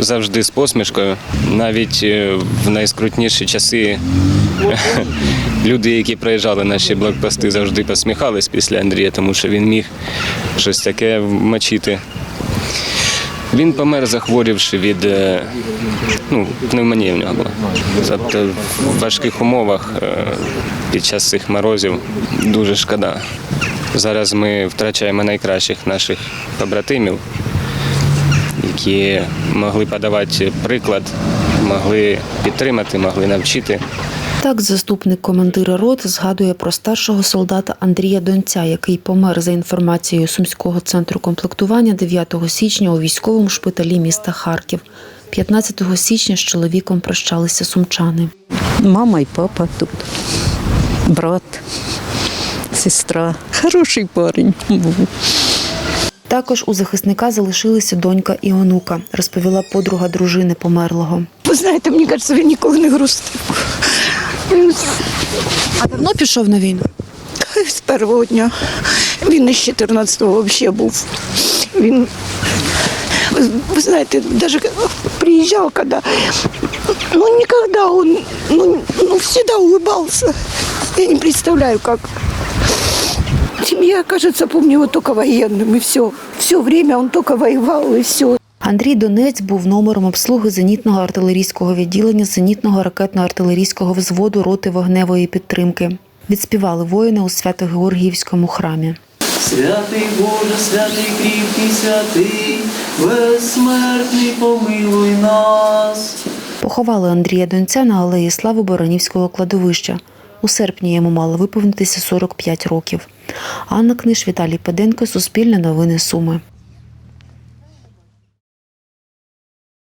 Завжди з посмішкою. Навіть е, в найскрутніші часи люди, які проїжджали наші блокпости, завжди посміхались після Андрія, тому що він міг щось таке вмочити. Він помер, захворівши від е, ну, пневмонії в нього була. Тобто в важких умовах е, під час цих морозів дуже шкода. Зараз ми втрачаємо найкращих наших побратимів, які могли подавати приклад, могли підтримати, могли навчити. Так, заступник командира роти згадує про старшого солдата Андрія Донця, який помер за інформацією Сумського центру комплектування 9 січня у військовому шпиталі міста Харків. 15 січня з чоловіком прощалися сумчани. Мама і папа тут, брат, сестра. Хороший парень був. Також у захисника залишилися донька і онука, розповіла подруга дружини померлого. Ви знаєте, мені кажеться, він ніколи не грустив. А давно пішов на війну? з першого дня. Він із 14-го взагалі був. Він, ви- ви знаєте, навіть приїжджав, коли, ну, ніколи він, ну, ну, всегда улыбался. Я не представляю, как. Я, кажется, помню его только военным, и все. Все время он только воевал, и все. Андрій Донець був номером обслуги зенітного артилерійського відділення зенітного ракетно-артилерійського взводу роти вогневої підтримки. Відспівали воїни у Свято-Георгіївському храмі. Святий Боже, святий кріпкий, святий, безсмертний помилуй нас. Поховали Андрія Донця на алеї Слави Боронівського кладовища. У серпні йому мало виповнитися 45 років. Анна Книж, Віталій Педенко, Суспільне новини Суми.